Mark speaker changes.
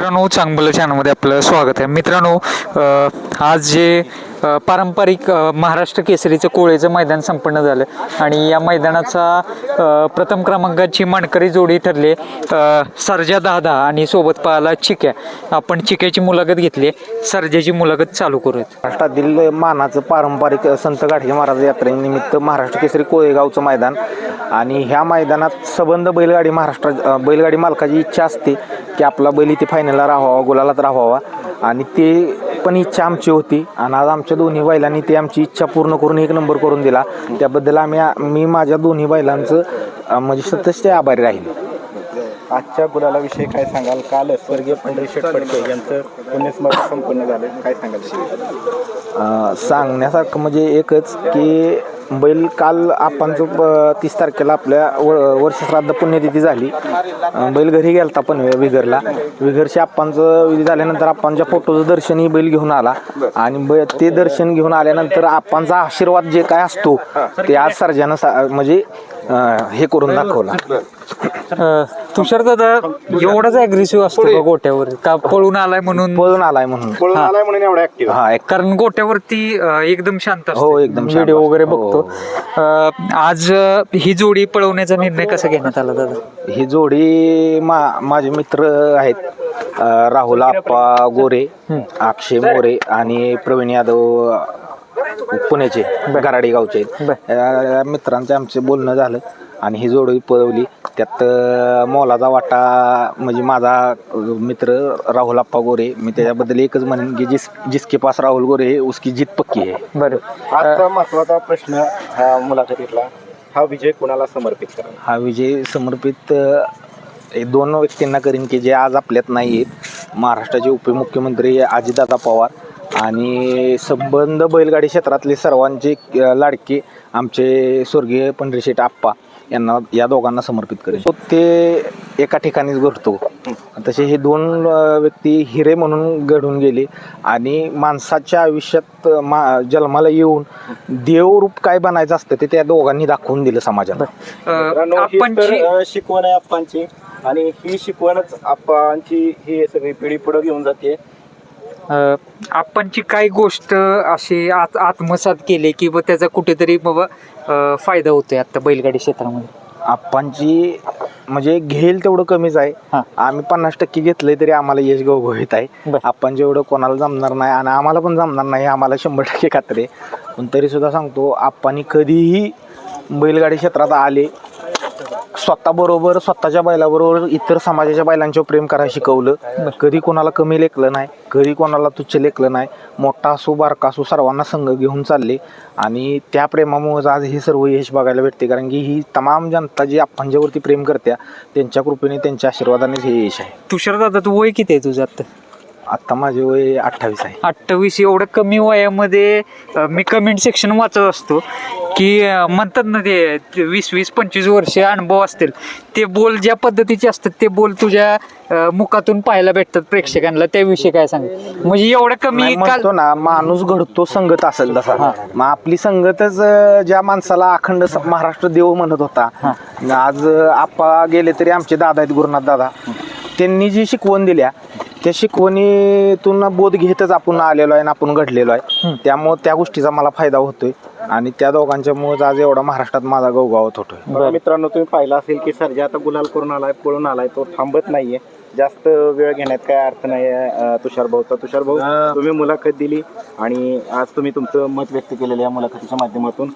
Speaker 1: मित्रांनो चांगलं चॅनलमध्ये आपलं स्वागत आहे. मित्रांनो आज जे पारंपरिक महाराष्ट्र केसरीचं कोळेचं मैदान संपन्न झालं. आणि या मैदानाचा प्रथम क्रमांकाची मानकरी जोडी ठरली सरजा दहा दहा आणि सोबत पाहायला चिक्या. आपण चिक्याची मुलाखत घेतली. सर्जाची मुलाखत चालू करूयात.
Speaker 2: महाराष्ट्रातील मानाचं पारंपरिक संत गाडगे महाराज यात्रेनिमित्त महाराष्ट्र केसरी कोळेगावचं मैदान. आणि ह्या मैदानात सबंध बैलगाडी महाराष्ट्र बैलगाडी मालकाची इच्छा असते की आपला बैल इथे फायनलला राहावा गुलालात राहावा. आणि ते पण इच्छा आमची होती. आणि आज आमच्या दोन्ही बैलांनी ते आमची इच्छा पूर्ण करून एक नंबर करून दिला. त्याबद्दल आम्ही मी माझ्या दोन्ही बैलांचं म्हणजे सतत ते आभारी राहील
Speaker 3: आजच्या गुलालाविषयी काय सांगाल? काल स्वर्गीय पंढरी शेठ फडके यांचं पुण्यस्मरण संपन्न झालं. काय सांगाल?
Speaker 2: सांगण्यासारखं म्हणजे एकच की बैल काल आपण जो प- तीस तारखेला आपल्या व वर्षश्राद्ध पुण्यतिथी झाली. अ, बैल घरी गेलता पण विघरला विघरशी आप्पांचं विधी झाल्यानंतर आप्पांच्या फोटोचं दर्शनही बैल घेऊन आला. आणि ब ते दर्शन घेऊन आल्यानंतर आप्पांचा आशीर्वाद जे काय असतो ते आज सर्जानं सा म्हणजे अ, हे करून दाखवला.
Speaker 1: तुषार दादा एवढाच अग्रेसिव्ह असतो का गोट्यावर? का पळून आलाय म्हणून?
Speaker 2: पळून आलाय म्हणून.
Speaker 3: पळून आलाय म्हणून एवढा ऍक्टिव्ह
Speaker 2: हा एक
Speaker 1: कारण गोट्यावरती अ, एकदम शांत
Speaker 2: हो, एकदम शांत
Speaker 1: व्हिडिओ वगैरे
Speaker 2: असतो.
Speaker 1: बघतो. आज ही जोडी पळवण्याचा निर्णय कसा घेण्यात आला दादा?
Speaker 2: ही जोडी मा माझे मित्र आहेत राहुल आप्पा गोरे अक्षय मोरे आणि प्रवीण यादव पुण्याचे गराडी गावचे. मित्रांचे आमचे बोलणं झालं आणि ही जोडी पळवली. त्यात मोलाचा वाटा म्हणजे माझा मित्र राहुल आप्पा गोरे मी त्याच्याबद्दल एकच म्हणेन की जिस जिसके पास राहुल गोरे है उसकी जीत पक्की आहे.
Speaker 1: बरं
Speaker 3: आजचा महत्त्वाचा प्रश्न हा मुलाखतीतला हा विजय कुणाला समर्पित करा
Speaker 2: हा विजय समर्पित हे दोन व्यक्तींना करीन की जे आज आपल्यात नाही आहेत. महाराष्ट्राचे उपमुख्यमंत्री अजितदादा पवार आणि संबंध बैलगाडी क्षेत्रातले सर्वांचे लाडके आमचे स्वर्गीय पंढरीशेठ आप्पा. यांना या दोघांना समर्पित करेन. तो ते एका ठिकाणीच घडतो. तसे हे दोन व्यक्ती हिरे म्हणून घडून गेले आणि माणसाच्या आयुष्यात मा जन्माला येऊन देवरूप काय बनायचं असतं ते त्या दोघांनी दाखवून दिलं समाजाला.
Speaker 3: शिकवण आहे आप्पांची आणि ही शिकवणच आप्पांची ही सगळी पिढी पुढे घेऊन जाते.
Speaker 1: आपणची काय गोष्ट अशी आत आत्मसात केली की ब त्याचा कुठेतरी बाबा फायदा होतोय आता बैलगाडी क्षेत्रामध्ये
Speaker 2: आप्पांची म्हणजे घेईल तेवढं कमीच आहे
Speaker 1: हा.
Speaker 2: आम्ही पन्नास टक्के घेतलंय तरी आम्हाला यश गवगवीत आहे
Speaker 1: बर.
Speaker 2: आपण जेवढं कोणाला जमणार नाही आणि आम्हाला पण जमणार नाही आम्हाला शंभर टक्के खात्री आहे पण तरी सुद्धा सांगतो आप्पांनी कधीही बैलगाडी क्षेत्रात आले स्वतः बरोबर स्वतःच्या बैलाबरोबर इतर समाजाच्या बैलांच्यावर प्रेम करायला शिकवलं. कधी कोणाला कमी लेखलं नाही कधी कोणाला तुच्छ लेखलं नाही. मोठा असो बारका असो सर्वांना संघ घेऊन चालले. आणि त्या प्रेमामुळे आज हे सर्व यश बघायला भेटते. कारण की ही तमाम जनता जी आपणच्यावरती प्रेम करत्या त्यांच्या कृपेने त्यांच्या आशीर्वादानेच हे यश आहे.
Speaker 1: तुषार दादा तू वय किती आहे तुझं आता
Speaker 2: आत्ता माझे वय अठ्ठावीस आहे.
Speaker 1: अठ्ठावीस एवढं कमी वयामध्ये मी कमेंट सेक्शन वाचत असतो. की अ, म्हणतात ना ते ते वीस वीस पंचवीस वर्ष अनुभव असतील. ते बोल ज्या पद्धतीचे असतात ते बोल तुझ्या अ, मुखातून पाहायला भेटतात प्रेक्षकांना. त्याविषयी काय सांग? म्हणजे एवढं कमी
Speaker 2: नाही
Speaker 1: काल
Speaker 2: म्हणतो ना माणूस घडतो संगत असेल तसा. मग आपली संगतच अं, ज्या माणसाला अखंड स- महाराष्ट्र देव म्हणत होता. आज अं, आप्पा गेले तरी आमचे दादा आहेत गुरुनाथ दादा. त्यांनी जी शिकवण दिल्या त्या शिकवणीतून बोध घेतच आपण आलेलो आहे आणि आपण घडलेलो आहे. त्यामुळे त्या गोष्टीचा मला फायदा होतोय. आणि त्या दोघांच्या मुळे आज एवढा महाराष्ट्रात माझा गवगावत होतोय.
Speaker 3: बघा मित्रांनो तुम्ही पाहिलं असेल की सर्जा आता गुलाल करून आलाय पळून आलाय तो थांबत नाहीये. जास्त वेळ घेण्यात काय अर्थ नाही तुषार भाऊचा. तुषार भाऊ तुम्ही मुलाखत दिली आणि आज तुम्ही तुमचं मत व्यक्त केलेलं या मुलाखतीच्या माध्यमातून.